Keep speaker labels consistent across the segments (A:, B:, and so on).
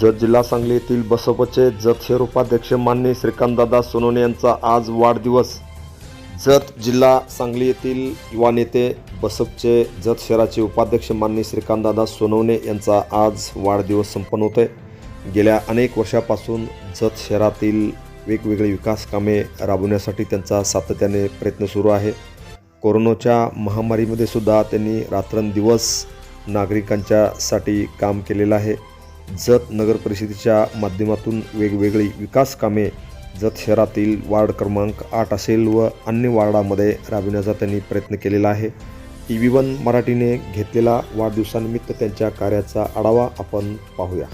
A: जत जिल्हा सांगली येथील बसपचे जत शहर उपाध्यक्ष मान्य श्रीकांतदादा सोनवणे यांचा आज वाढदिवस. जत जिल्हा सांगली येथील युवा नेते बसपचे जत शहराचे उपाध्यक्ष मान्य श्रीकांतदादा सोनवणे यांचा आज वाढदिवस संपन्न होत आहे गेल्या अनेक वर्षापासून जत शहरातील वेगवेगळी विकास कामे राबवण्यासाठी त्यांचा सातत्याने प्रयत्न सुरू आहे. कोरोनाच्या महामारीमध्ये सुद्धा त्यांनी रात्रंदिवस नागरिकांच्यासाठी काम केलेलं आहे. जत नगर परिषदेच्या माध्यमातून वेगवेगळी विकास कामे जत शहरातील वार्ड क्रमांक आठ असेल व अन्य वार्डामध्ये राबविण्याचा त्यांनी प्रयत्न केलेला आहे. टी व्ही वन मराठीने घेतलेला वाढदिवसानिमित्त त्यांच्या कार्याचा आढावा आपण पाहूया.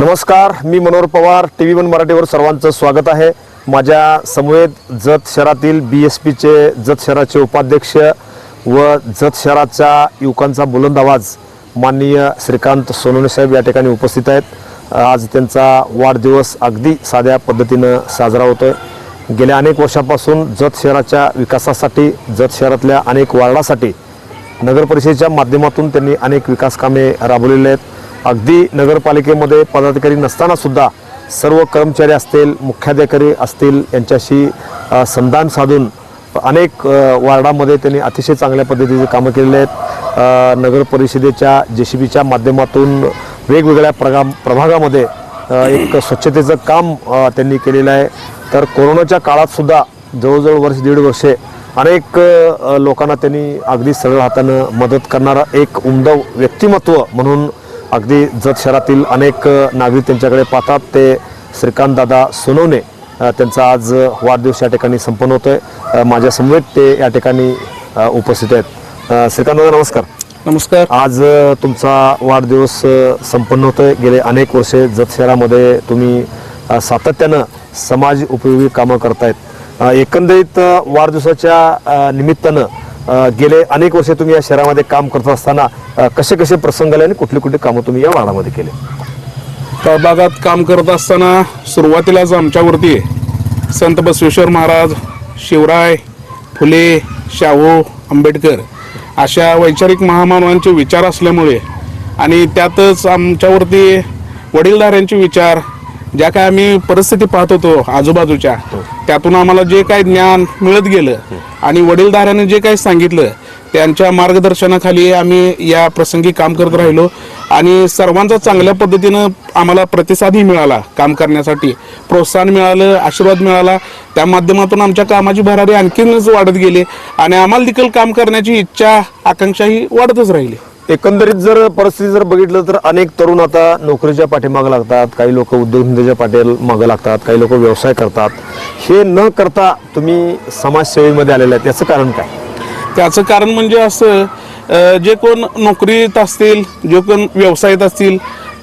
A: नमस्कार मी Manohar Pawar T V one मराठीवर सर्वांचं स्वागत आहे. माझ्या समवेत जत शहरातील बी एस पीचे जत शहराचे उपाध्यक्ष व जत शहराच्या युवकांचा बुलंद आवाज माननीय श्रीकांत सोनवणे साहेब या ठिकाणी उपस्थित आहेत. आज त्यांचा वाढदिवस अगदी साध्या पद्धतीनं साजरा होतोय. गेल्या अनेक वर्षापासून जत शहराच्या विकासासाठी जत शहरातल्या अनेक वार्डासाठी नगरपरिषदेच्या माध्यमातून त्यांनी अनेक विकास कामे राबवलेली आहेत. अगदी नगरपालिकेमध्ये पदाधिकारी नसताना सुद्धा सर्व कर्मचारी असतील मुख्याधिकारी असतील यांच्याशी संधान साधून अनेक वार्डामध्ये त्यांनी अतिशय चांगल्या पद्धतीचे कामं केलेले आहेत. नगर परिषदेच्या जे सी बीच्या माध्यमातून वेगवेगळ्या प्रगा प्रभागामध्ये एक स्वच्छतेचं काम त्यांनी केलेलं आहे. तर कोरोनाच्या काळात सुद्धा जवळजवळ वर्ष दीड वर्षे अनेक लोकांना त्यांनी अगदी सरळ हातानं मदत करणारा एक उमदव व्यक्तिमत्व म्हणून अगदी जत शहरातील अनेक नागरिक त्यांच्याकडे पाहतात. ते श्रीकांत दादा सोनवणे त्यांचा आज वाढदिवस या ठिकाणी संपन्न होतोय. अ, माझ्या समवेत ते या ठिकाणी उपस्थित आहेत. अ, श्रीकांत दादा नमस्कार.
B: नमस्कार.
A: आज तुमचा वाढदिवस संपन्न होतोय. गेले अनेक वर्षे जत शहरामध्ये तुम्ही सातत्यानं समाज उपयोगी कामं करतायत. एकंदरीत वाढदिवसाच्या निमित्तानं गेले अनेक वर्षे तुम्ही या शहरामध्ये काम करत असताना कसे कसे प्रसंग आले आणि कुठली कुठली कामं तुम्ही या वार्डामध्ये केले?
B: तळभागात काम करत असताना सुरुवातीलाच आमच्यावरती संत बसवेश्वर महाराज शिवराय फुले शाहू आंबेडकर अशा वैचारिक महामानवांचे विचार असल्यामुळे आणि त्यातच आमच्यावरती वडीलधाऱ्यांचे विचार ज्या काय आम्ही परिस्थिती पाहत होतो आजूबाजूच्या त्यातून आम्हाला जे काय ज्ञान मिळत गेलं आणि वडीलधाऱ्याने जे काही सांगितलं त्यांच्या मार्गदर्शनाखाली आम्ही या प्रसंगी काम करत राहिलो. आणि सर्वांचा चांगल्या पद्धतीनं आम्हाला प्रतिसादही मिळाला काम करण्यासाठी. प्रोत्साहन मिळालं आशीर्वाद मिळाला. त्या माध्यमातून आमच्या कामाची भरारी आणखीनच वाढत गेली आणि आम्हाला देखील काम करण्याची इच्छा आकांक्षाही वाढतच राहिली.
A: एकंदरीत जर परिस्थिती जर बघितलं तर अनेक तरुण आता नोकरीच्या पाठीमागे लागतात. काही लोक उद्योगधंद्याच्या पाठी मागे लागतात. काही लोक व्यवसाय करतात. हे न करता तुम्ही समाजसेवेमध्ये आलेले आहेत. याचं कारण काय?
B: त्याचं कारण म्हणजे असं जे कोण नोकरीत असतील जे कोण व्यवसायात असतील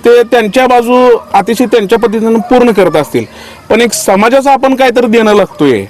B: ते त्यांच्या बाजू अतिशय त्यांच्या पद्धतीनं पूर्ण करत असतील. पण एक समाजाचं आपण काहीतरी देणं लागतोय.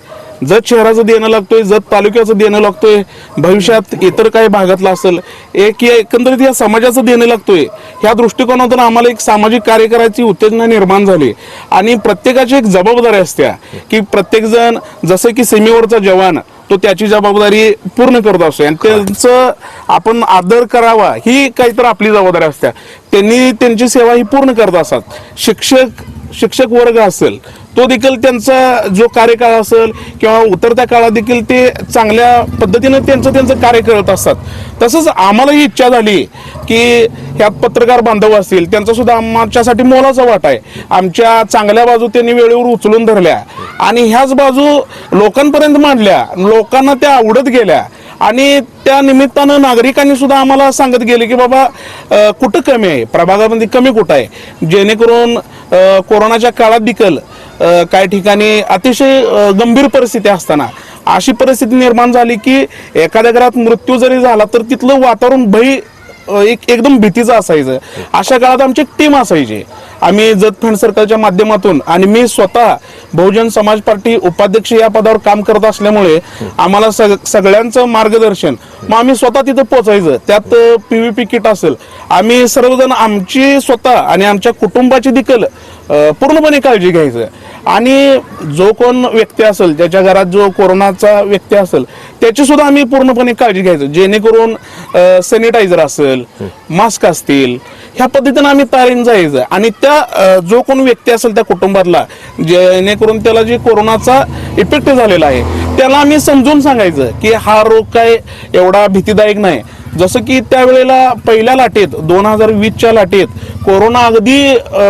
B: जत शहराचं देणं लागतोय जत तालुक्याचं देणं लागतोय भविष्यात इतर काही भागातलं असेल एक या एकंदरीत या समाजाचं देणं लागतोय. ह्या दृष्टिकोनातून आम्हाला एक सामाजिक कार्य करायची उत्तेजना निर्माण झाली. आणि प्रत्येकाची एक जबाबदारी असत्या की प्रत्येकजण जसं की सीमेवरचा जवान तो त्याची जबाबदारी पूर्ण करत असतो आणि त्यांचं आपण आदर करावा ही काहीतरी आपली जबाबदारी असते त्यांनी त्यांची सेवा ही पूर्ण करत असतात. शिक्षक शिक्षक वर्ग असेल तो देखील त्यांचा जो कार्यकाळ असेल किंवा उतरत्या काळात देखील ते चांगल्या पद्धतीनं त्यांचं त्यांचं कार्य करत असतात. तसंच आम्हालाही इच्छा झाली की ह्यात पत्रकार बांधव असतील त्यांचा सुद्धा आमच्यासाठी मोलाचा वाटा आहे. आमच्या चांगल्या बाजू त्यांनी वेळेवर उचलून धरल्या आणि ह्याच बाजू लोकांपर्यंत मांडल्या. लोकांना त्या आवडत गेल्या. आणि त्या निमित्तानं नागरिकांनी सुद्धा आम्हाला सांगत गेले की बाबा कुठं कमी आहे? प्रभागामध्ये कमी कुठं आहे? जेणेकरून कोरोनाच्या काळात देखील काही ठिकाणी अतिशय गंभीर परिस्थिती असताना अशी परिस्थिती निर्माण झाली की एखाद्या घरात मृत्यू जरी झाला तर तिथलं वातावरण भय एक एकदम भीतीचं असायचं. अशा काळात आमची एक टीम असायची. आम्ही जत फ्रेंड सर्कलच्या माध्यमातून आणि मी स्वतः बहुजन समाज पार्टी उपाध्यक्ष या पदावर काम करत असल्यामुळे आम्हाला सग सगळ्यांचं मार्गदर्शन. मग आम्ही स्वतः तिथं पोचायचं त्यात पीव्हीपी किट असेल. आम्ही सर्वजण आमची स्वतः आणि आमच्या कुटुंबाची देखील पूर्णपणे काळजी घ्यायचं. आणि जो कोण व्यक्ती असेल ज्याच्या घरात जो कोरोनाचा व्यक्ती असेल त्याची सुद्धा आम्ही पूर्णपणे काळजी घ्यायचो. जेणेकरून सॅनिटायझर असेल मास्क असतील ह्या पद्धतीनं आम्ही तारीन जायचं. आणि त्या जो कोण व्यक्ती असेल त्या कुटुंबातला जेणेकरून त्याला जे कोरोनाचा इफेक्ट झालेला आहे त्याला आम्ही समजून सांगायचं की हा रोग काय एवढा भीतीदायक नाही. जसं की त्यावेळेला पहिल्या लाटेत दोन हजार वीसच्या लाटेत कोरोना अगदी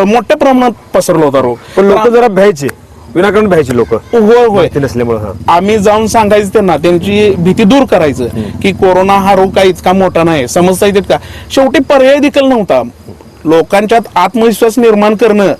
B: मोठ्या प्रमाणात पसरला होता रोग.
A: लोक जरा भ्यायचे. विनाकारण भ्यायचे लोक.
B: होय होय.
A: नसल्यामुळे
B: आम्ही जाऊन सांगायचं त्यांना त्यांची भीती दूर करायचं की कोरोना हा रोग काही इतका मोठा नाही समजता येते का? शेवटी पर्याय देखील नव्हता. लोकांच्यात आत्मविश्वास निर्माण करणं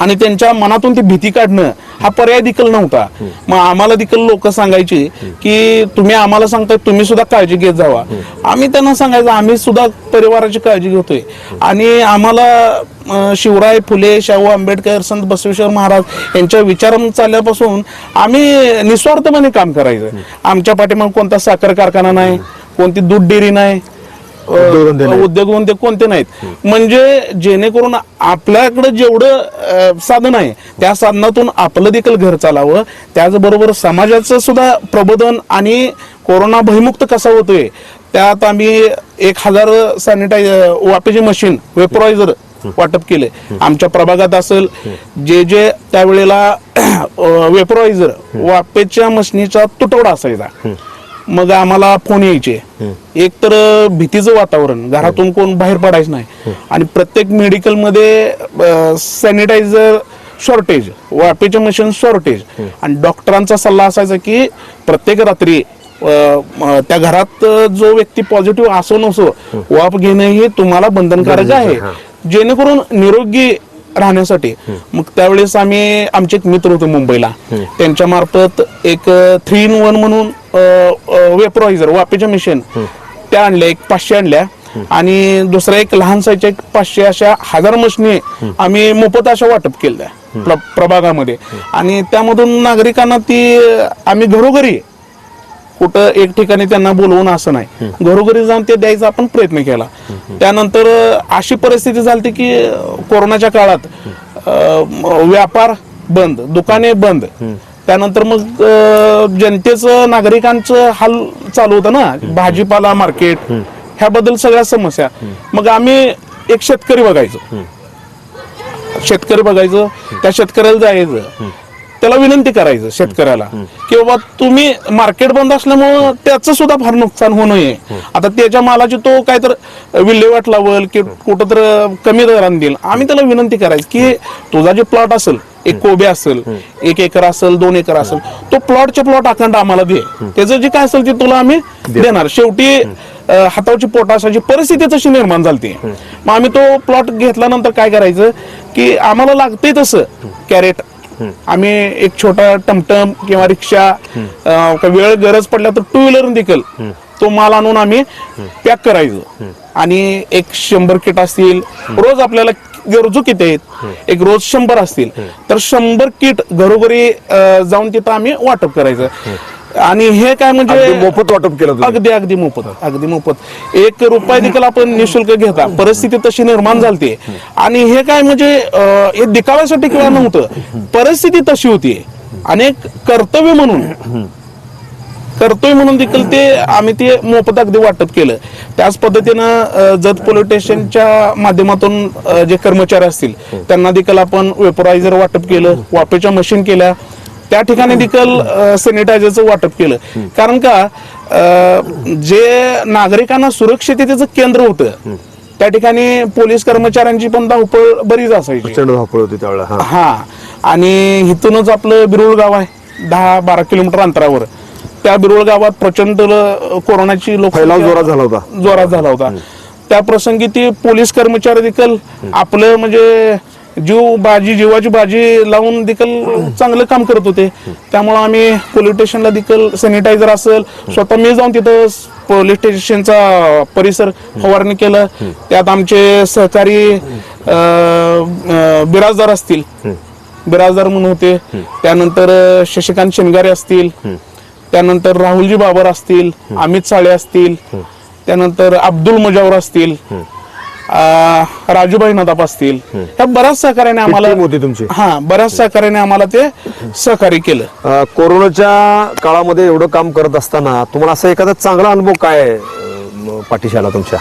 B: आणि त्यांच्या मनातून ती भीती काढणं हा पर्याय देखील नव्हता. मग आम्हाला देखील लोक सांगायची की तुम्ही आम्हाला सांगताय तुम्ही सुद्धा काळजी घेत जावा. आम्ही त्यांना सांगायचं आम्ही सुद्धा परिवाराची काळजी घेतोय. आणि आम्हाला शिवराय फुले शाहू आंबेडकर संत बसवेश्वर महाराज यांच्या विचार चालल्यापासून आम्ही निस्वार्थपणे काम करायचं. आमच्या पाठीमाग कोणता साखर कारखाना नाही कोणती दूध डेअरी नाही
A: नाहीत.
B: उद्योगधंदे कोणते नाहीत. म्हणजे जेणेकरून आपल्याकडे जेवढं अं, साधन आहे त्या साधनातून आपलं देखील घर चालावं. त्याचबरोबर समाजाचं सुद्धा प्रबोधन आणि कोरोना भयमुक्त कसा होतोय त्यात आम्ही एक हजार सॅनिटायझ वापेची मशीन वेपरायझर वाटप केले आमच्या प्रभागात असेल जे जे त्यावेळेला वेपरायझर वापेच्या मशीनीचा तुटवडा असायचा. मग आम्हाला फोन यायचे. एक तर भीतीचं वातावरण. घरातून कोण बाहेर पडायचं नाही. आणि प्रत्येक मेडिकलमध्ये सॅनिटायझर शॉर्टेज वापेचे मशीन शॉर्टेज आणि डॉक्टरांचा सल्ला असायचा की प्रत्येक रात्री त्या घरात जो व्यक्ती पॉझिटिव्ह असो नसो वाफ घेणं हे तुम्हाला बंधनकारक आहे. जेणेकरून निरोगी राहण्यासाठी. मग त्यावेळेस आम्ही आमचे एक मित्र होते मुंबईला. त्यांच्या मार्फत एक थ्री इन वन म्हणून वेपरायझर वापेच्या मशीन त्या आणल्या एक पाचशे आणल्या. आणि दुसरा एक लहान साईजच्या एक पाचशे अशा हजार मशनी आम्ही मोफत अशा वाटप केल्या प्र- प्रभागामध्ये. आणि त्यामधून नागरिकांना ती आम्ही घरोघरी कुठं एक ठिकाणी त्यांना बोलवून असं नाही. घरोघरी जाऊन ते द्यायचा आपण प्रयत्न केला. त्यानंतर अशी परिस्थिती झाली की कोरोनाच्या काळात व्यापार बंद दुकाने बंद. त्यानंतर मग जनतेचं नागरिकांचं हाल चालू होतं ना. भाजीपाला मार्केट ह्याबद्दल सगळ्या समस्या. मग आम्ही एक शेतकरी बघायचो. शेतकरी बघायचं. त्या शेतकऱ्याला जायचं. त्याला विनंती करायचं शेतकऱ्याला. की बाबा तुम्ही मार्केट बंद असल्यामुळं त्याचं सुद्धा फार नुकसान होऊ नये आता त्याच्या मालाची तो काय तर विल्हेवाट लावल की कुठं तर कमी दराने देईल. आम्ही त्याला विनंती करायची की तुझा जे प्लॉट असेल एक कोबे असेल एक एकर असेल दोन एकर असेल तो प्लॉटचे प्लॉट अखंड आम्हाला दे. त्याचं जे काय असेल ते तुला आम्ही देणार. शेवटी अं, हातावरची पोट असायची परिस्थिती तशी निर्माण झाली मग आम्ही तो प्लॉट घेतल्यानंतर काय करायचं की आम्हाला लागतंय तसं कॅरेट आम्ही एक छोटा टमटम किंवा रिक्षा वेळ गरज पडल्या तर टू व्हीलर देखील तो माल आणून आम्ही पॅक करायचो. आणि एक शंभर किट असतील. रोज आपल्याला गरजू किती आहेत? एक रोज शंभर असतील. तर शंभर किट घरोघरी जाऊन तिथं आम्ही वाटप करायचं. आणि हे काय म्हणजे
A: मोफत वाटप केलं
B: अगदी अगदी मोफत. अगदी मोफत. एक रुपया देखील आपण निशुल्क घेता. परिस्थिती तशी निर्माण झालती. आणि हे काय म्हणजे अं, हे दिखाव्यासाठी किंवा नव्हतं. परिस्थिती तशी होती. आणि एक कर्तव्य म्हणून करतोय म्हणून देखील ते आम्ही ते मोफत अगदी वाटप केलं. त्याच पद्धतीनं जत पोलीस स्टेशनच्या माध्यमातून जे कर्मचारी असतील त्यांना देखील आपण वेपरायझर वाटप केलं वापेच्या मशीन केल्या. त्या ठिकाणी देखील सॅनिटायझरचं वाटप केलं. कारण का जे नागरिकांना सुरक्षिततेचं केंद्र होतं त्या ठिकाणी पोलीस कर्मचाऱ्यांची पण धावपळ बरीच असायची.
A: प्रचंड धावपळ होती त्यावेळेला हा.
B: आणि इथूनच आपलं बिरुळ गाव आहे दहा बारा किलोमीटर अंतरावर. त्या बिरुळ गावात प्रचंड कोरोनाची लोक
A: जोरात झाला होता.
B: जोरात झाला होता. त्या प्रसंगी ते पोलीस कर्मचारी देखील आपलं म्हणजे जीव बाजी जीवाची बाजी लावून देखील चांगलं काम करत होते. त्यामुळे आम्ही पोलीस स्टेशनला देखील सॅनिटायझर असेल स्वतः मी जाऊन तिथं पोलीस स्टेशनचा परिसर फवारणी केलं. त्यात आमचे सहकारी बिराजदार असतील. बिराजदार म्हणून होते. त्यानंतर शशिकांत शिंगारे असतील. त्यानंतर राहुलजी बाबर असतील अमित साळे असतील. त्यानंतर अब्दुल मुजावर असतील. अं, राजूभाई नदाप असतील. ह्या बऱ्याच सहकार्याने आम्हाला
A: होती तुमची.
B: हा बऱ्याच सहकार्याने आम्हाला ते सहकार्य केलं.
A: अ, कोरोनाच्या काळामध्ये एवढं काम करत असताना तुम्हाला असा एखादा चांगला अनुभव काय अ, म, पाठीशी आला तुमच्या?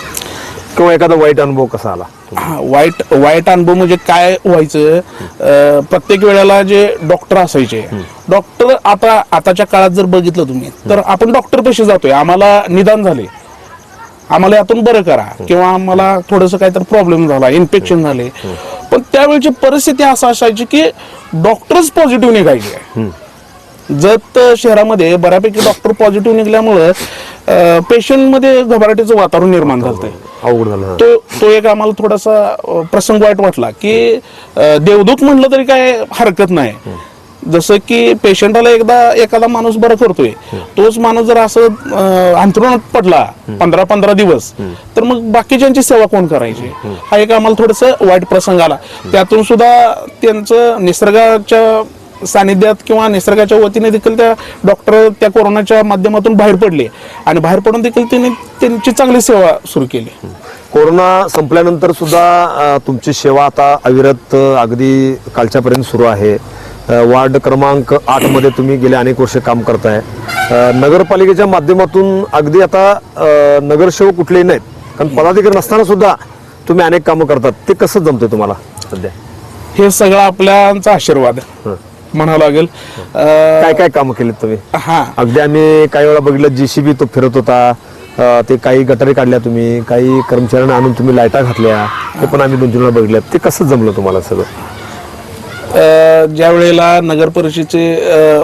A: किंवा एखादा वाईट अनुभव कसा आला?
B: हा, वाईट वाईट अनुभव म्हणजे काय व्हायचं? अं, प्रत्येक वेळेला जे डॉक्टर असायचे डॉक्टर आता आताच्या काळात जर बघितलं तुम्ही तर आपण डॉक्टर पैसे जातोय. आम्हाला निदान झाले. आम्हाला यातून बरं करा. किंवा आम्हाला थोडस काहीतरी प्रॉब्लेम झाला इन्फेक्शन झाले. पण त्यावेळची परिस्थिती असं असायची की डॉक्टरच पॉझिटिव्ह निघायचे. जत शहरामध्ये बऱ्यापैकी डॉक्टर पॉझिटिव्ह निघल्यामुळं पेशंटमध्ये घबराटीचं वातावरण निर्माण झालंय.
A: अवघड झालं.
B: तो तो एक आम्हाला थोडासा प्रसंग वाईट वाटला की देवदूत म्हणलं तरी काय हरकत नाही. जसं की पेशंटाला एकदा एखादा माणूस बरं करतोय तोच माणूस जर असं अंतरुणात अंथरुणात पडला पंधरा पंधरा दिवस तर मग बाकीच्यांची सेवा कोण करायची? हा एक आम्हाला थोडस वाईट प्रसंग आला. त्यातून सुद्धा त्यांचं निसर्गाच्या सानिध्यात किंवा निसर्गाच्या वतीने देखील त्या डॉक्टर त्या कोरोनाच्या माध्यमातून बाहेर पडले. आणि बाहेर पडून देखील त्यांनी त्यांची चांगली सेवा सुरू केली.
A: कोरोना संपल्यानंतर सुद्धा तुमची सेवा आता अविरत अगदी कालच्यापर्यंत सुरू आहे. वार्ड क्रमांक आठमध्ये तुम्ही गेले अनेक वर्ष काम करताय. नगरपालिकेच्या माध्यमातून अगदी आता नगरसेवक कुठलेही नाहीत कारण पदाधिकारी नसताना सुद्धा तुम्ही अनेक कामं करतात. ते कसं जमतंय तुम्हाला सध्या?
B: हे सगळं आपल्याचा आशीर्वाद. म्हणावं लागेल. अं,
A: काय काय कामं केलीत तुम्ही?
B: हा.
A: अगदी आम्ही काही वेळा बघितलं जीसीबी तो फिरत होता. अ, ते काही गटारी काढल्या तुम्ही काही कर्मचाऱ्यांना आणून तुम्ही लाईटा घातल्या. ते पण आम्ही दोन तीन वेळा बघितल्या. ते कसं जमलं तुम्हाला सगळं?
B: ज्या वेळेला नगर परिषदेचे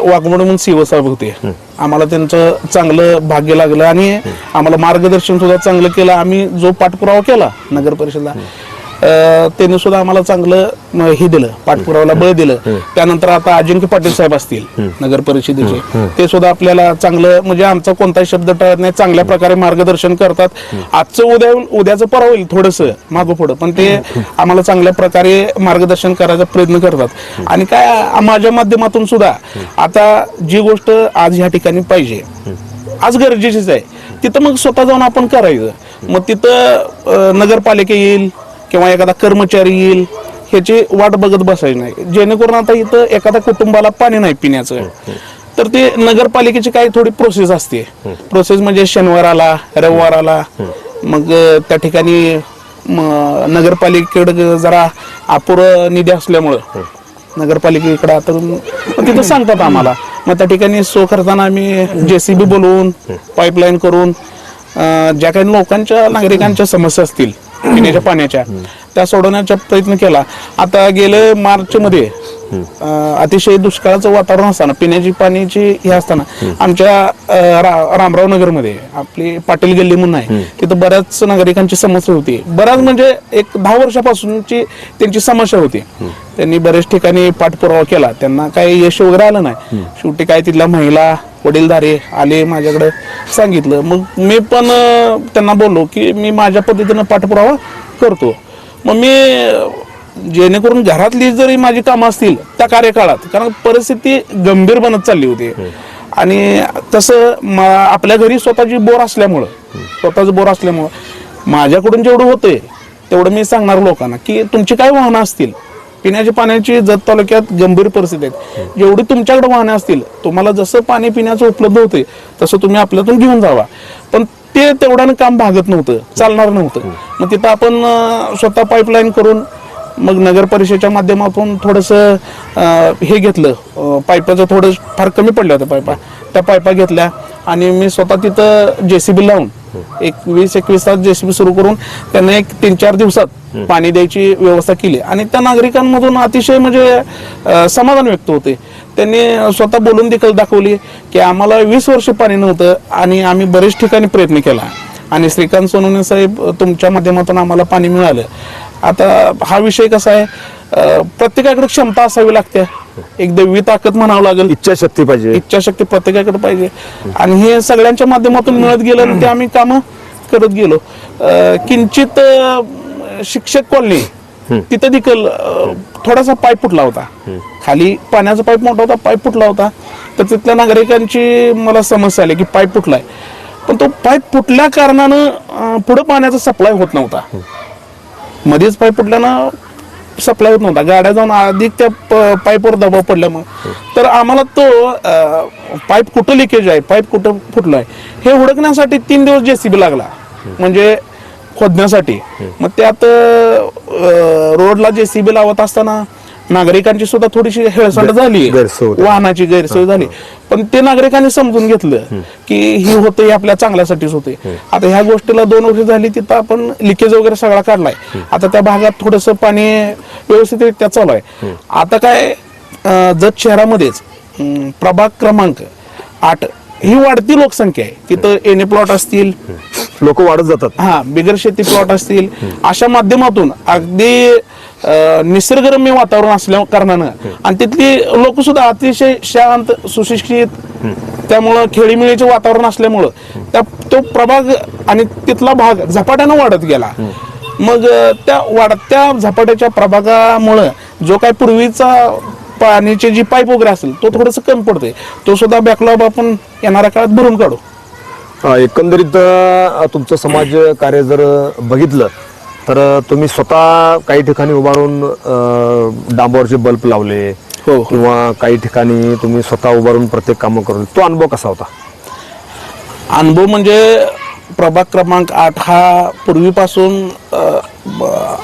B: वाघमोड म्हणून सीओ साहेब होते आम्हाला त्यांचं चांगलं भाग्य लागलं आणि आम्हाला मार्गदर्शन सुद्धा चांगलं केलं. आम्ही जो पाठपुरावा केला नगर परिषदला त्यांनी सुद्धा आम्हाला चांगलं हे दिलं पाठपुरावाला बळ दिलं. त्यानंतर आता अजिंक्य पाटील साहेब असतील नगर परिषदेचे. ते सुद्धा आपल्याला चांगलं म्हणजे आमचा कोणताही शब्द टळत नाही चांगल्या प्रकारे मार्गदर्शन करतात. आजचं उद्या उद्याचं परवा होईल थोडस मागं पुढं पण ते आम्हाला चांगल्या प्रकारे मार्गदर्शन करायचा प्रयत्न करतात. आणि काय माझ्या माध्यमातून सुद्धा आता जी गोष्ट आज ह्या ठिकाणी पाहिजे आज गरजेचीच आहे. तिथं मग स्वतः जाऊन आपण करायचं. मग तिथं नगरपालिका येईल किंवा एखादा कर्मचारी येईल ह्याची वाट बघत बसायची नाही. जेणेकरून आता इथं एखाद्या कुटुंबाला पाणी नाही पिण्याचं. तर ते नगरपालिकेची काही थोडी प्रोसेस असते. प्रोसेस म्हणजे शनिवार आला रविवार आला मग त्या ठिकाणी नगरपालिकेकडे जरा अपुरं निधी असल्यामुळं नगरपालिकेकडे आता तिथं सांगतात आम्हाला. मग त्या ठिकाणी सो करताना आम्ही जेसीबी बोलवून पाईपलाईन करून ज्या काही लोकांच्या नागरिकांच्या समस्या असतील पिण्याच्या पाण्याच्या. त्या सोडवण्याचा प्रयत्न केला. आता गेले मार्च मध्ये अं, अतिशय दुष्काळाचं वातावरण असताना पिण्याची पाण्याची हे असताना आमच्या रा- रामराव नगरमध्ये आपली पाटील गल्ली म्हणून आहे तिथं बऱ्याच नागरिकांची समस्या होती. बऱ्याच म्हणजे एक दहा वर्षापासूनची त्यांची समस्या होती. त्यांनी बरेच ठिकाणी पाठपुरावा केला. त्यांना काही यश वगैरे आलं नाही. शेवटी काय तिथल्या महिला वडीलधारे आले माझ्याकडे सांगितलं. मग मी पण त्यांना बोललो की मी माझ्या पद्धतीनं पाठपुरावा करतो. मग मी जेणेकरून घरातली जरी माझी कामं असतील त्या कार्यकाळात कारण परिस्थिती गंभीर बनत चालली होती. आणि तसं म- आपल्या घरी स्वतःची बोर असल्यामुळं स्वतःचं बोर असल्यामुळं माझ्याकडून जेवढं होतंय तेवढं मी सांगणार लोकांना की तुमची काय वाहनं असतील? पिण्याच्या पाण्याची जत तालुक्यात गंभीर परिस्थिती आहे जेवढी तुमच्याकडे वाहनं असतील तुम्हाला जसं पाणी पिण्याचं उपलब्ध होते तसं तुम्ही आपल्यातून घेऊन जावा. पण ते तेवढ्यानं काम भागत नव्हतं चालणार नव्हतं. मग तिथं आपण स्वतः पाईपलाईन करून मग नगर परिषदेच्या माध्यमातून थोडंसं हे घेतलं. पाईपाचं थोडं फार कमी पडल्या होत्या पाईपा. त्या पाईपा घेतल्या आणि मी स्वतः तिथं जेसीबी लावून एक वीस एकवीस तास जेसीबी सुरू करून त्यांना एक तीन चार दिवसात पाणी द्यायची व्यवस्था केली. आणि त्या नागरिकांमधून अतिशय म्हणजे समाधान व्यक्त होते. त्यांनी स्वतः बोलून देखील दाखवली की आम्हाला वीस वर्ष पाणी नव्हतं आणि आम्ही बरेच ठिकाणी प्रयत्न केला. आणि श्रीकांत सोनवणे साहेब तुमच्या माध्यमातून आम्हाला पाणी मिळालं. आता हा विषय कसा आहे? प्रत्येकाकडे क्षमता असावी लागते. एक देवी ताकद म्हणावं लागेल.
A: इच्छाशक्ती पाहिजे.
B: इच्छाशक्ती प्रत्येकाकडे पाहिजे. आणि हे सगळ्यांच्या माध्यमातून मिळत गेलं आणि ते आम्ही कामं करत गेलो. किंचित शिक्षक कॉलनी तिथं देखील थोडासा पाईप फुटला होता. खाली पाण्याचा पाईप मोठा होता पाईप फुटला होता. तर तिथल्या नागरिकांची मला समस्या आली की पाईप फुटलाय. पण तो पाईप फुटल्या कारणानं पुढं पाण्याचा सप्लाय होत नव्हता. मध्येच पाईप फुटल्यानं सप्लाय होत नव्हता. गाड्या जाऊन अधिक त्या पाईपवर दबाव पडल्यामुळे तर आम्हाला तो पाईप कुठं लिकेज आहे पाईप कुठं फुटलाय हे हुडकण्यासाठी तीन दिवस जेसीबी लागला. म्हणजे खोदण्यासाठी. मग त्यात रोडला जेसीबी लावत असताना नागरिकांची सुद्धा थोडीशी हेळसांड झाली. वाहनाची गैरसोय झाली. पण ते नागरिकांनी समजून घेतलं की ही होते आपल्या चांगल्यासाठीच होते. आता ह्या गोष्टीला दोन वर्ष झाली तिथं आपण लिकेज वगैरे सगळा काढलाय. आता त्या भागात थोडस पाणी व्यवस्थितरित्या चालू आहे. आता काय जत शहरामध्येच प्रभाग क्रमांक आठ ही वाढती लोकसंख्या आहे. तिथं एने प्लॉट असतील
A: लोक वाढत जातात.
B: हा बिगर शेती प्लॉट असतील अशा माध्यमातून अगदी निसर्गरम्य वातावरण असल्या कारणानं आणि तिथली लोक सुद्धा अतिशय शांत सुशिक्षित त्यामुळं खेळीमेळीचे वातावरण असल्यामुळं त्या तो प्रभाग आणि तिथला भाग झपाट्यानं वाढत गेला. मग त्या वाढत्या झपाट्याच्या प्रभागामुळं जो काय पूर्वीचा पाण्याची जी पाईप वगैरे असेल तो थोडस कमी पडतोय. तो सुद्धा बॅकलॉग आपण येणाऱ्या काळात भरून काढू.
A: एकंदरीत तुमचं समाज कार्य जर बघितलं तर तुम्ही स्वतः काही ठिकाणी उभारून अ, डांबरचे बल्ब लावले
B: हो, हो.
A: किंवा काही ठिकाणी तुम्ही स्वतः उभारून प्रत्येक कामं करून तो अनुभव कसा होता?
B: अनुभव म्हणजे प्रभाग क्रमांक आठ हा पूर्वीपासून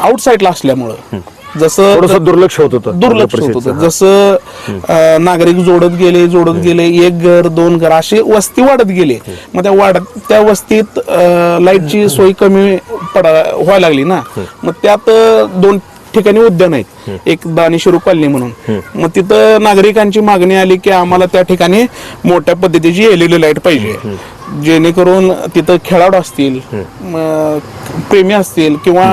B: आउटसाईडला असल्यामुळं. जसं
A: थोडस दुर्लक्ष होत होतं
B: दुर्लक्ष होत. होतं. जसं अं, नागरिक जोडत गेले जोडत गेले एक घर दोन घर अशी वस्ती वाढत गेले. मग त्या वाढत त्या वस्तीत अं, लाईटची सोय कमी पडा व्हायला लागली ना. मग त्यात अं, दोन ठिकाणी उद्यान आहेत. एक दानिशिरू कॉलनी म्हणून. मग तिथं नागरिकांची मागणी आली की आम्हाला त्या ठिकाणी मोठ्या पद्धतीची एलईडी लाइट पाहिजे. जेणेकरून तिथं खेळाडू असतील प्रेमी असतील किंवा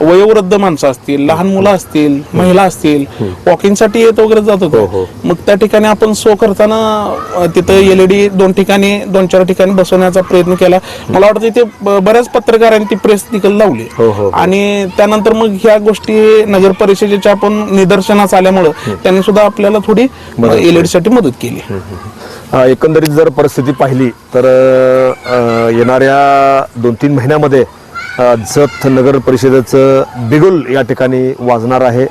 B: वयोवृद्ध माणसं असतील लहान मुलं असतील महिला असतील वॉकिंगसाठी येत वगैरे जात
A: हो, हो.
B: होतो मग त्या ठिकाणी आपण सो करताना तिथं एलईडी दोन ठिकाणी दोन चार ठिकाणी बसवण्याचा प्रयत्न केला. मला वाटतं इथे ब- बऱ्याच पत्रकारांनी ती प्रेस देखील लावली.
A: हो, हो, हो.
B: आणि त्यानंतर मग ह्या गोष्टी नगर परिषदेच्या आपण निदर्शनास आल्यामुळं त्यांनी सुद्धा आपल्याला थोडी एलईडी साठी मदत केली.
A: एकंदरीत जर परिस्थिती पाहिली तर येणाऱ्या दोन तीन महिन्यामध्ये जत नगर परिषदेचं बिगुल या ठिकाणी वाजणार आहे.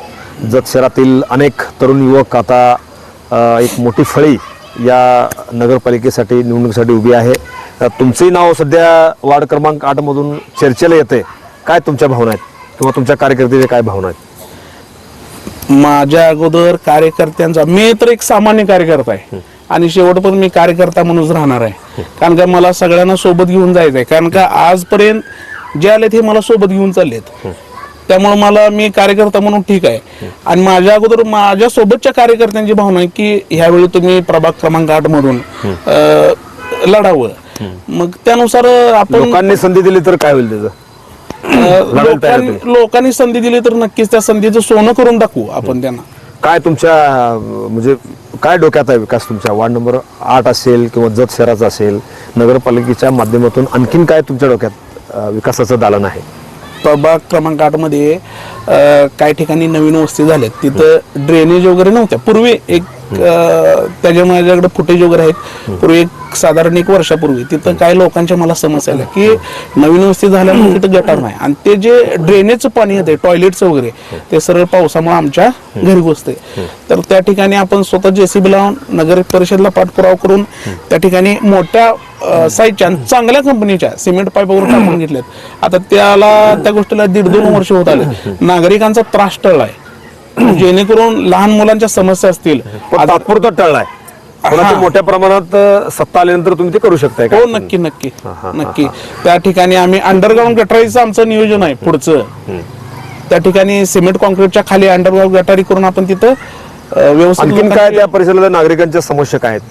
A: जत शहरातील अनेक तरुण युवक आता एक मोठी फळी या नगरपालिकेसाठी निवडणुकीसाठी उभी आहे. तुमचंही नाव सध्या वार्ड क्रमांक आठमधून चर्चेला येते काय तुमच्या भावना आहेत? किंवा तुमच्या कार्यकर्त्याच्या काय भावना आहेत?
B: माझ्या अगोदर कार्यकर्त्यांचा मी तर एक सामान्य कार्यकर्ता आहे. आणि शेवट पण मी कार्यकर्ता म्हणूनच राहणार आहे. कारण का मला सगळ्यांना सोबत घेऊन जायचं आहे कारण का आजपर्यंत जे आलेत हे मला सोबत घेऊन चाललेत. त्यामुळे मला मी कार्यकर्ता म्हणून ठीक आहे. आणि माझ्या अगोदर माझ्या सोबतच्या कार्यकर्त्यांची भावना आहे की ह्यावेळी तुम्ही प्रभाग क्रमांक आठ मधून लढावं. मग त्यानुसार आपण
A: लोकांनी संधी दिली तर काय होईल त्याचं?
B: लोकांनी लोकांनी संधी दिली तर नक्कीच त्या संधीचं सोनं करून टाकू आपण त्यांना.
A: काय तुमच्या म्हणजे काय डोक्यात आहे विकास तुमच्या? वार्ड नंबर आठ असेल किंवा जत शहराचा असेल नगरपालिकेच्या माध्यमातून आणखीन काय तुमच्या डोक्यात विकासाचं दालन आहे?
B: प्रभाग क्रमांक आठमध्ये काही ठिकाणी नवीन वस्ती झाल्यात. तिथं ड्रेनेज वगैरे नव्हत्या. पूर्वी एक त्याच्या माझ्याकडे फुटेज वगैरे आहेत. पूर्वी एक साधारण एक वर्षापूर्वी तिथं काही लोकांच्या मला समस्या आल्या की नवीन वस्ती झाल्यामुळे तिथं गटार नाही. आणि ते जे ड्रेनेजचं पाणी येते टॉयलेटचं वगैरे ते सरळ पावसामुळे आमच्या घरी घुसते तर त्या ठिकाणी आपण स्वतः जेसीबी लावून नगर परिषदला पाठपुरावा करून त्या ठिकाणी मोठ्या साईजच्या चांगल्या कंपनीच्या सिमेंट पाईप वगैरे टाकून घेतल्यात. आता त्याला त्या गोष्टीला दीड दोन वर्ष होत आले. नागरिकांचा त्रास टळलाय. जेणेकरून लहान मुलांच्या समस्या असतील.
A: पण तात्पुरता टळलाय. मोठ्या प्रमाणात सत्ता आल्यानंतर तुम्ही ते करू शकताय
B: हो नक्की नक्की. नक्की. त्या ठिकाणी आम्ही अंडरग्राऊंड गटारीचं आमचं नियोजन आहे पुढचं. त्या ठिकाणी सिमेंट कॉन्क्रीटच्या खाली अंडरग्राऊंड गटारी करून आपण तिथं अ, व्यवस्थित
A: आणखीन काय त्या परिसराला नागरिकांच्या समस्या काय आहेत?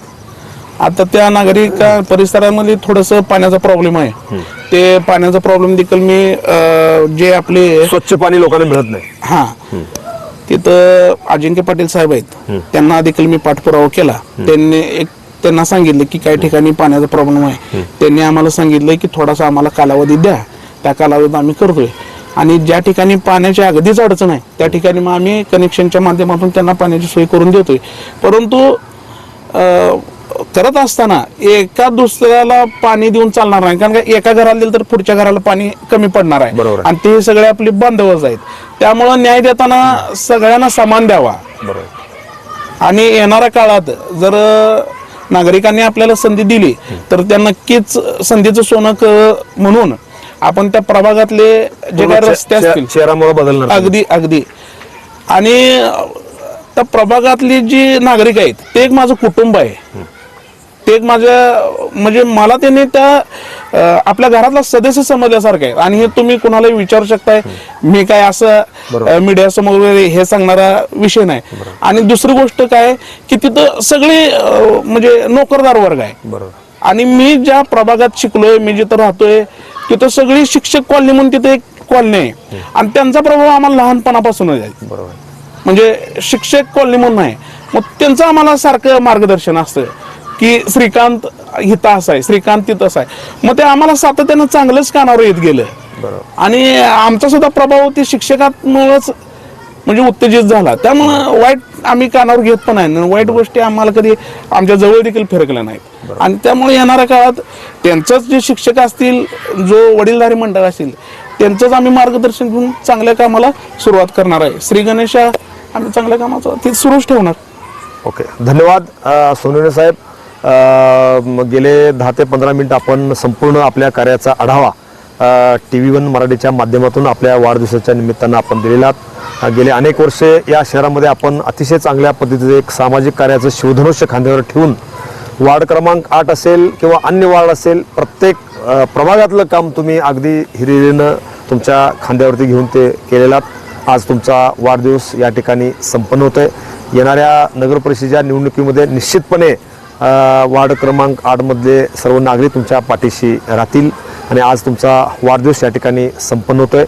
B: आता त्या नागरिक परिसरामध्ये थोडस पाण्याचा प्रॉब्लेम आहे. ते पाण्याचा प्रॉब्लेम देखील मी अ, जे आपले
A: स्वच्छ पाणी लोकांना मिळत नाही.
B: हा. तिथं अजिंक्य पाटील साहेब आहेत. त्यांना देखील मी पाठपुरावा केला. त्यांनी एक त्यांना सांगितलं की काही ठिकाणी पाण्याचा प्रॉब्लेम आहे. त्यांनी आम्हाला सांगितलं की थोडासा आम्हाला कालावधी द्या. त्या कालावधीत आम्ही करतोय. आणि ज्या ठिकाणी पाण्याची अगदीच अडचण आहे त्या ठिकाणी मग आम्ही कनेक्शनच्या माध्यमातून त्यांना पाण्याची सोय करून देतोय. परंतु करत असताना एका दुसऱ्याला पाणी देऊन चालणार नाही. कारण का एका घराला दिलं तर पुढच्या घराला पाणी कमी पडणार आहे.
A: बरोबर आहे.
B: आणि ते सगळे आपले बांधवच आहेत. त्यामुळं न्याय देताना सगळ्यांना समान द्यावा.
A: बरोबर
B: आणि येणाऱ्या काळात जर नागरिकांनी आपल्याला संधी दिली तर त्या नक्कीच संधीचं सोनं क- म्हणून आपण त्या प्रभागातले जे काही रस्ते असतील
A: शहरामुळे बदलणार
B: अगदी अगदी. आणि त्या प्रभागातली जी नागरिक आहेत ते एक माझं कुटुंब आहे. ते एक माझ्या म्हणजे मला त्यांनी त्या आपल्या घरातला सदस्य समजल्यासारखं आहे. आणि हे तुम्ही कुणालाही विचारू शकताय. मी काय असं मीडिया समोर वगैरे हे सांगणारा विषय नाही. आणि दुसरी गोष्ट काय की तिथं सगळे म्हणजे नोकरदार वर्ग आहे.
A: बरोबर.
B: आणि मी ज्या प्रभागात शिकलोय मी जिथं राहतोय तिथं सगळी शिक्षक कॉलनी म्हणून तिथे एक कॉलनी आहे. आणि त्यांचा प्रभाव आम्हाला लहानपणापासूनच आहे.
A: बरोबर.
B: म्हणजे शिक्षक कॉलनी म्हणून आहे मग त्यांचं आम्हाला सारखं मार्गदर्शन असतं. की श्रीकांत हिता असा आहे श्रीकांत तिथं असा आहे. मग ते आम्हाला सातत्यानं चांगलंच कानावर येत गेलं.
A: बरोबर.
B: आणि आमचा सुद्धा प्रभाव ते शिक्षकांमुळेच म्हणजे उत्तेजित झाला. त्यामुळं वाईट आम्ही कानावर घेत पण आहे वाईट गोष्टी आम्हाला कधी आमच्या जवळ देखील फिरकल्या नाहीत. आणि त्यामुळे येणाऱ्या काळात त्यांचंच जे शिक्षक असतील जो वडीलधारी मंडळ असेल त्यांचंच आम्ही मार्गदर्शन घेऊन चांगल्या कामाला सुरुवात करणार आहे. श्री गणेशा आम्ही चांगल्या कामाचं ते सुरूच ठेवणार.
A: ओके. धन्यवाद सोनवणे साहेब. गेले दहा ते पंधरा मिनिट आपण संपूर्ण आपल्या कार्याचा आढावा टी व्ही वन मराठीच्या माध्यमातून आपल्या वाढदिवसाच्या निमित्तानं आपण दिलेला गेले अनेक वर्षे या शहरामध्ये आपण अतिशय चांगल्या पद्धतीचं एक सामाजिक कार्याचं शिवधनुष्य खांद्यावर ठेवून वार्ड क्रमांक आठ असेल किंवा अन्य वार्ड असेल प्रत्येक प्रभागातलं काम तुम्ही अगदी हिरिरीनं तुमच्या खांद्यावरती घेऊन ते केलेलात आज तुमचा वाढदिवस या ठिकाणी संपन्न होतोय. येणाऱ्या नगरपरिषदेच्या निवडणुकीमध्ये निश्चितपणे वार्ड क्रमांक आठमधले सर्व नागरिक तुमच्या पाठीशी राहतील आणि आज तुमचा वाढदिवस या ठिकाणी संपन्न होतोय.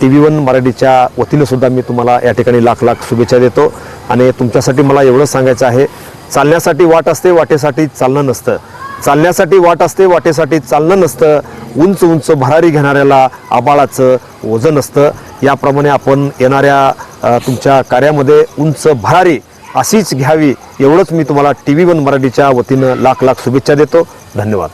A: टी व्ही वन मराठीच्या वतीनं सुद्धा मी तुम्हाला या ठिकाणी लाख लाख शुभेच्छा देतो आणि तुमच्यासाठी मला एवढं सांगायचं आहे चालण्यासाठी वाट असते वाटेसाठी चालणं नसतं. चालण्यासाठी वाट असते वाटेसाठी चालणं नसतं. उंच उंच भरारी घेणाऱ्याला आबाळाचं वजन असतं याप्रमाणे आपण येणाऱ्या तुमच्या कार्यामध्ये उंच भरारी अशीच घ्यावी एवढंच मी तुम्हाला टी व्ही वन मराठीच्या वतीनं लाख लाख शुभेच्छा देतो. धन्यवाद.